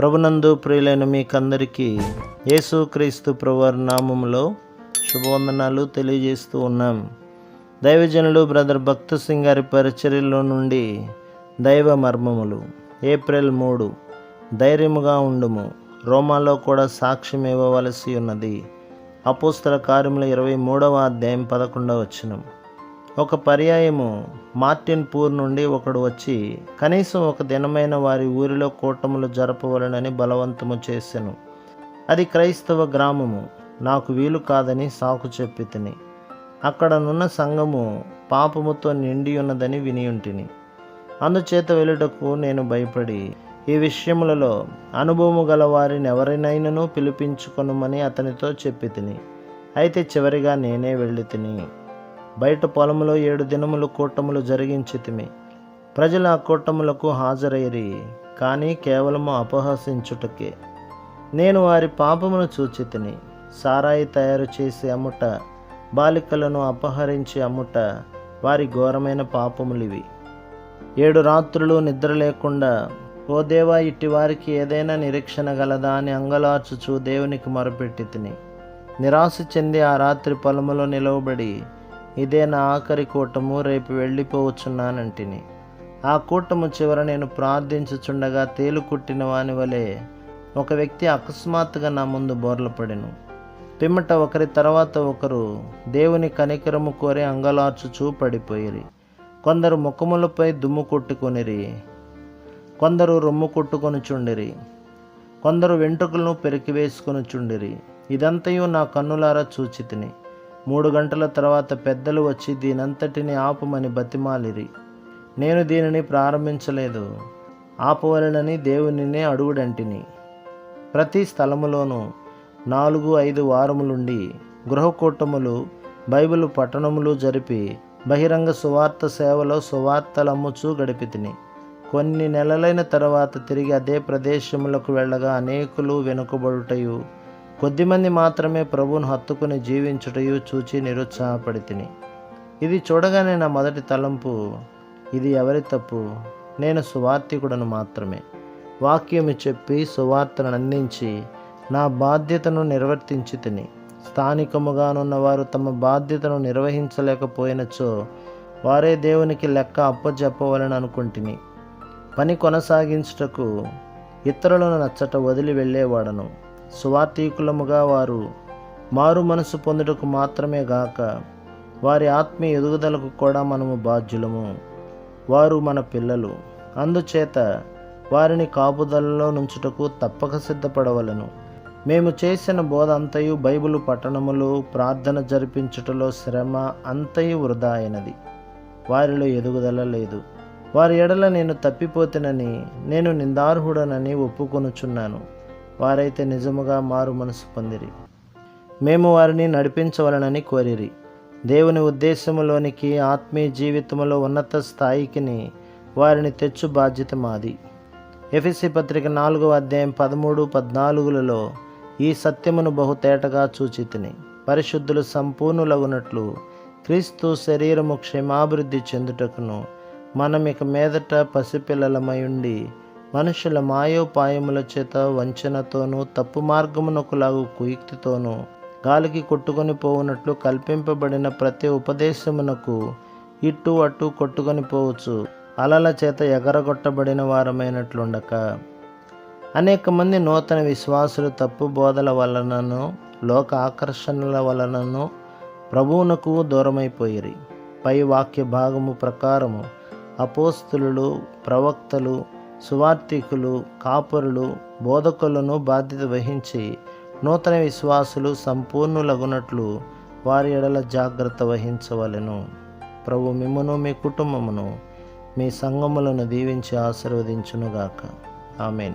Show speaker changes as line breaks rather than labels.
ప్రభునందు ప్రియులైన మీకందరికీ యేసుక్రీస్తు ప్రభువారి నామములో శుభవందనాలు తెలియజేస్తూ ఉన్నాం. దైవజనులు బ్రదర్ భక్తు సింగ్ గారి పరిచర్యలో నుండి దైవ మర్మములు ఏప్రిల్ మూడు ధైర్యముగా ఉండుము. రోమాలో కూడా సాక్ష్యం ఇవ్వవలసి ఉన్నది. అపోస్తల కార్యముల ఇరవై మూడవ అధ్యాయం పదకొండవ వచనం. ఒక పర్యాయము. మార్టిన్ పూర్ నుండి ఒకడు వచ్చి కనీసం ఒక దినమైన వారి ఊరిలో కూటములు జరపవలనని బలవంతము చేసెను. అది క్రైస్తవ గ్రామము. నాకు వీలు కాదని సాకు చెప్పి తిని. అక్కడనున్న సంఘము పాపముతో నిండి ఉన్నదని వినియుంటిని. అందుచేత వెళ్ళుటకు నేను భయపడి ఈ విషయములలో అనుభవము గల వారిని ఎవరినైనను పిలిపించుకొనుమని అతనితో చెప్పి తిని. అయితే చివరిగా నేనే వెళ్ళి తిని బయట పొలములో ఏడు దినములు కూటములు జరిగించి తిమి ప్రజలు ఆ కూటములకు హాజరైరి కానీ కేవలము అపహసించుటకే. నేను వారి పాపమును చూచి తిని సారాయి తయారు చేసి అమ్ముట బాలికలను అపహరించి అమ్ముట వారి ఘోరమైన పాపములివి. ఏడు రాత్రులు నిద్ర లేకుండా ఓ దేవా ఇట్టి వారికి ఏదైనా నిరీక్షణ గలదా అని అంగలార్చుచూ దేవునికి మొరపెట్టి తిని నిరాశ చెంది ఆ రాత్రి పొలములో నిలవబడి ఇదే నా ఆఖరి కూటము రేపు వెళ్ళిపోవచ్చున్నానంటిని. ఆ కూటము చివర నేను ప్రార్థించుచుండగా తేలు కుట్టిన వాని వలె ఒక వ్యక్తి అకస్మాత్తుగా నా ముందు బోర్లపడెను పిమ్మట ఒకరి తర్వాత ఒకరు దేవుని కనికరము కోరి అంగలార్చుచూ పడిపోయిరి. కొందరు ముఖములపై దుమ్ము కొట్టుకొనిరి కొందరు రొమ్ము కొట్టుకొని చుండిరి కొందరు వెంట్రుకలను పెరికివేసుకొని చుండిరి ఇదంతయు నా కన్నులారా చూచితిని. మూడు గంటల తర్వాత పెద్దలు వచ్చి దీనంతటిని ఆపమని బతిమాలిరి. నేను దీనిని ప్రారంభించలేదు. ఆపవలనని దేవునినే అడుగుడంటిని. ప్రతి స్థలములోనూ నాలుగు ఐదు వారములుండి గృహకూటములు బైబిల్ పట్టణములు జరిపి బహిరంగ సువార్త సేవలో సువార్తలమ్ముచూ గడిపి తిని కొన్ని నెలలైన తర్వాత తిరిగి అదే ప్రదేశములకు వెళ్ళగా అనేకులు వెనుకబడుటయు కొద్దిమంది మాత్రమే ప్రభువును హత్తుకుని జీవించుటయు చూచి నిరుత్సాహపడి తిని ఇది చూడగానే నా మొదటి తలంపు ఇది ఎవరి తప్పు? నేను సువార్థికుడను మాత్రమే. వాక్యము చెప్పి సువార్తను అందించి నా బాధ్యతను నిర్వర్తించి తిని స్థానికముగానున్న వారు తమ బాధ్యతను నిర్వహించలేకపోయినచో వారే దేవునికి లెక్క అప్పచెప్పవలని అనుకుంటుని. పని కొనసాగించుటకు ఇతరులను నచ్చట వదిలి వెళ్ళేవాడను. సువార్థీకులముగా వారు మారు మనసు పొందుటకు మాత్రమే గాక వారి ఆత్మీయ ఎదుగుదలకు కూడా మనము బాధ్యులము. వారు మన పిల్లలు. అందుచేత వారిని కాపుదలలో నుంచుటకు తప్పక సిద్ధపడవలను. మేము చేసిన బోధ అంతయు బైబిలు పట్టణములు ప్రార్థన జరిపించుటలో శ్రమ అంతయు వృధా అయినది. వారిలో ఎదుగుదల లేదు. వారి ఎడల నేను తప్పిపోతినని నేను నిందార్హుడనని ఒప్పుకొనుచున్నాను. వారైతే నిజముగా మారు మనసు పొందిరి. మేము వారిని నడిపించవలనని కోరిరి. దేవుని ఉద్దేశములోనికి ఆత్మీయ జీవితంలో ఉన్నత స్థాయికిని వారిని తెచ్చు బాధ్యత మాది. ఎఫ్ఎస్సి పత్రిక నాలుగవ అధ్యాయం పదమూడు పద్నాలుగులలో ఈ సత్యమును బహుతేటగా చూచితిని. పరిశుద్ధులు సంపూర్ణులగునట్లు క్రీస్తు శరీరము క్షేమాభివృద్ధి చెందుటకును మనం ఇక మీదట పసిపిల్లలమై ఉండి మనుషుల మాయోపాయముల చేత వంచనతోనూ తప్పు మార్గమునకులాగు కుయుక్తితోనూ గాలికి కొట్టుకొని పోవునట్లు కల్పింపబడిన ప్రతి ఉపదేశమునకు ఇటు అటు కొట్టుకొని పోవచ్చు. అలల చేత ఎగరగొట్టబడిన వారమైనట్లుండక. అనేక మంది నూతన విశ్వాసులు తప్పు బోధల వలనను లోక ఆకర్షణల వలనను ప్రభువునకు దూరమైపోయిరి. పై వాక్య భాగము ప్రకారము అపోస్తులు ప్రవక్తలు సువార్థికులు కాపురులు బోధకులను బాధ్యత వహించి నూతన విశ్వాసులు సంపూర్ణులగునట్లు వారి ఎడల జాగ్రత్త వహించవలెను. ప్రభు మిమ్మను మీ కుటుంబమును మీ సంగములను దీవించి ఆశీర్వదించునుగాక. ఆమెన్.